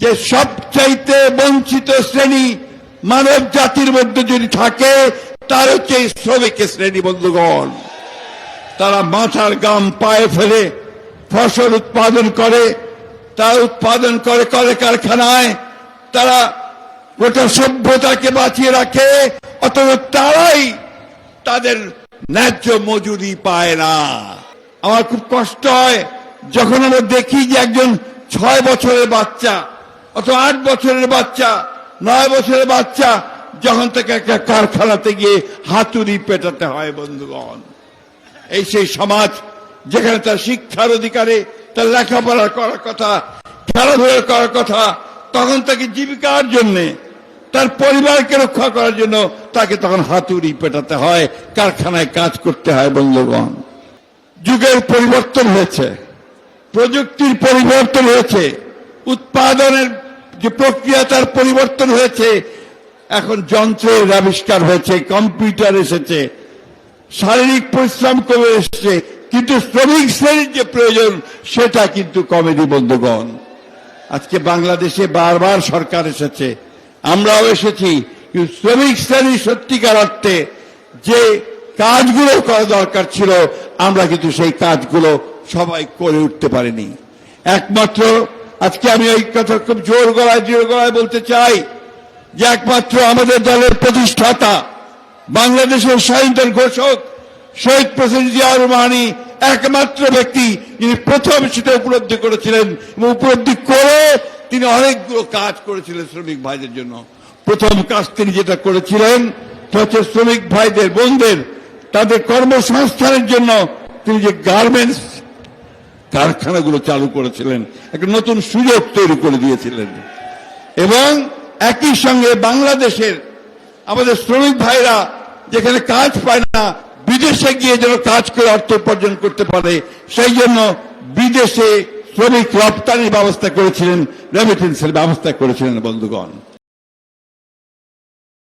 যে সবচাইতে বঞ্চিত শ্রেণি মানব জাতির মধ্যে যদি থাকে, তার হচ্ছে এই শ্রমিকের শ্রেণি, বন্ধুগণ। তারা মাথার গাম পায়ে ফেলে ফসল উৎপাদন করে তারা উৎপাদন করে করে কারখানায়। তারা গোটা সভ্যতাকে বাঁচিয়ে রাখে, অথচ তারাই তাদের ন্যায্য মজুরি পায় না। আমার খুব কষ্ট হয় যখন আমরা দেখি যে একজন ছয় বছরের বাচ্চা অথবা আট বছরের বাচ্চা, নয় বছরের বাচ্চা, যখন থেকে একটা কারখানাতে গিয়ে হাতুড়ি পেটাতে হয়, বন্ধুগণ। এই সেই সমাজ যেখানে তার শিক্ষার অধিকারে, তার লেখাপড়া করার কথা, খেলাধুলা করার কথা, তখন তাকে জীবিকার জন্যে, তার পরিবারকে রক্ষা করার জন্য তাকে তখন হাতুড়ি পেটাতে হয়, কারখানায় কাজ করতে হয়, বন্ধুগণ। যুগের পরিবর্তন হয়েছে, প্রযুক্তির পরিবর্তন হয়েছে, উৎপাদনের যে প্রক্রিয়া তার পরিবর্তন হয়েছে, এখন যন্ত্রের আবিষ্কার হয়েছে, কম্পিউটার এসেছে, শারীরিক পরিশ্রম কমে এসছে, কিন্তু শ্রমিক শ্রেণির যে প্রয়োজন, সেটা কিন্তু কমেনি বন্ধুগণ। আজকে বাংলাদেশে বারবার সরকার এসেছে, আমরাও এসেছি, কিন্তু শ্রমিক শ্রেণি সত্যিকার অর্থে যে কাজগুলো করা দরকার ছিল, আমরা কিন্তু সেই কাজগুলো সবাই করে উঠতে পারিনি। একমাত্র আজকে আমি এই কথা খুব জোর গলায় জোর গলায় বলতে চাই যে একমাত্র আমাদের দলের প্রতিষ্ঠাতা, বাংলাদেশের স্বাধীনতার ঘোষক, শহীদ প্রেসিডেন্ট জিয়াউর রহমানি একমাত্র ব্যক্তি যিনি প্রথম সেটা উপলব্ধি করেছিলেন এবং উপলব্ধি করে তিনি অনেকগুলো কাজ করেছিলেন শ্রমিক ভাইদের জন্য। প্রথম কাজ তিনি যেটা করেছিলেন হচ্ছে শ্রমিক ভাইদের, বোনদের, তাদের কর্মসংস্থানের জন্য তিনি যে গার্মেন্টস কারখানাগুলো চালু করেছিলেন, একটা নতুন সুযোগ তৈরি করে দিয়েছিলেন। এবং একই সঙ্গে বাংলাদেশের আমাদের শ্রমিক ভাইরা যেখানে কাজ পায় না, বিদেশে গিয়ে যেন কাজ করে অর্থ উপার্জন করতে পারে, সেই জন্য বিদেশে শ্রমিক রপ্তানির ব্যবস্থা করেছিলেন, রেমিটেন্সের ব্যবস্থা করেছিলেন বন্ধুগণ।